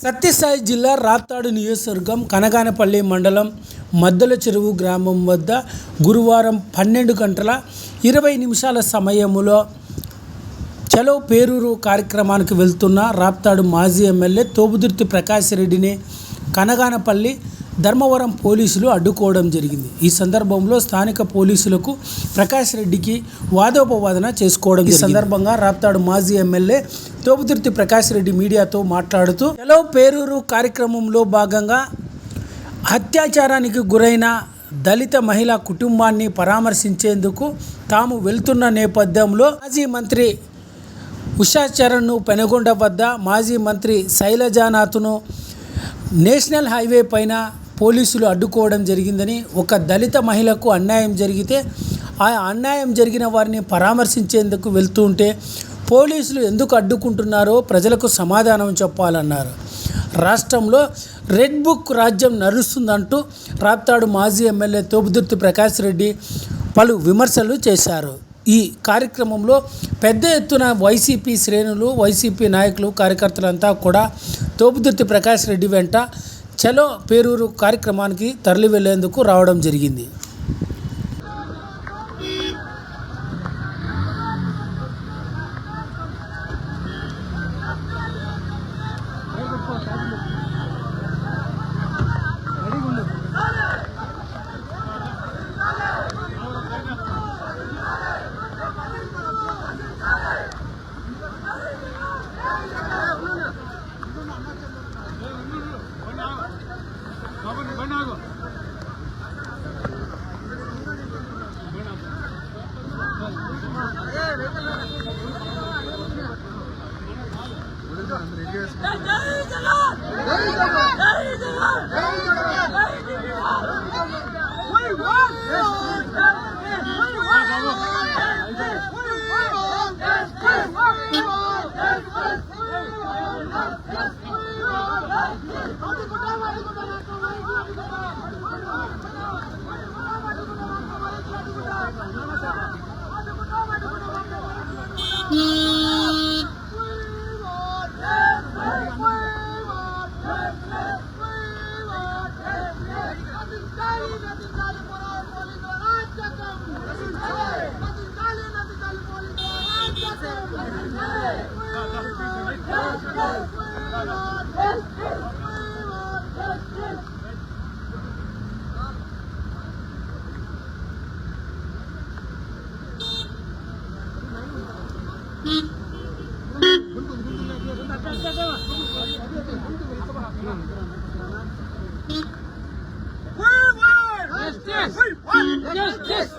సత్యసాయి జిల్లా రాప్తాడు నియోజకవర్గం కనగానపల్లి మండలం మద్దల చెరువు గ్రామం వద్ద గురువారం పన్నెండు గంటల ఇరవై నిమిషాల సమయంలో చలో పేరూరు కార్యక్రమానికి వెళ్తున్న రాప్తాడు మాజీ ఎమ్మెల్యే తోబుదుర్తి ప్రకాష్ రెడ్డిని కనగానపల్లి ధర్మవరం పోలీసులు అడ్డుకోవడం జరిగింది. ఈ సందర్భంలో స్థానిక పోలీసులకు ప్రకాష్ రెడ్డికి వాదోపవాదన చేసుకోవడం ఈ సందర్భంగా రాప్తాడు మాజీ ఎమ్మెల్యే తోబుదుర్తి ప్రకాష్ రెడ్డి మీడియాతో మాట్లాడుతూ చలో పేరూరు కార్యక్రమంలో భాగంగా అత్యాచారానికి గురైన దళిత మహిళా కుటుంబాన్ని పరామర్శించేందుకు తాము వెళ్తున్న నేపథ్యంలో మాజీ మంత్రి ఉషా చరణ్ను పెనగొండ వద్ద మాజీ మంత్రి శైలజానాథ్ను నేషనల్ హైవే పైన పోలీసులు అడ్డుకోవడం జరిగిందని ఒక దళిత మహిళకు అన్యాయం జరిగితే ఆ అన్యాయం జరిగిన వారిని పరామర్శించేందుకు వెళ్తూ ఉంటే పోలీసులు ఎందుకు అడ్డుకుంటున్నారో ప్రజలకు సమాధానం చెప్పాలన్నారు. రాష్ట్రంలో రెడ్ బుక్ రాజ్యం నడుస్తుందంటూ రాప్తాడు మాజీ ఎమ్మెల్యే తోపుదుర్తి ప్రకాష్ రెడ్డి పలు విమర్శలు చేశారు. ఈ కార్యక్రమంలో పెద్ద ఎత్తున వైసీపీ శ్రేణులు వైసీపీ నాయకులు కార్యకర్తలంతా కూడా తోపుదుర్తి ప్రకాష్ రెడ్డి వెంట చలో పేరూరు కార్యక్రమానికి తరలి వెళ్ళేందుకు రావడం జరిగింది. ಆಗೋದು justice.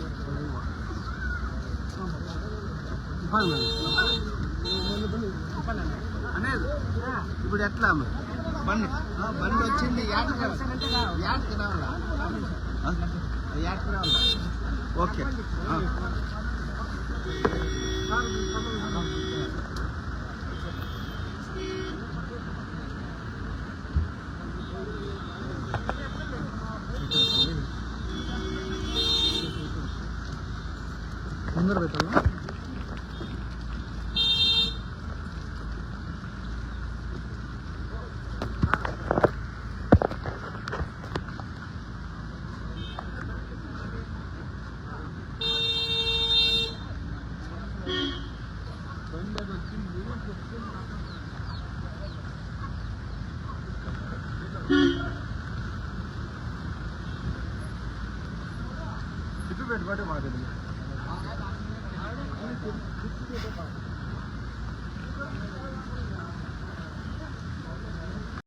అనేది ఇప్పుడు ఎట్లా బండి బండి వచ్చింది యాటకి యాటకి రావాలా యాటకి రావాలా ఓకే ముందర పెట్టాలా বাটে মাঠে দিল আমি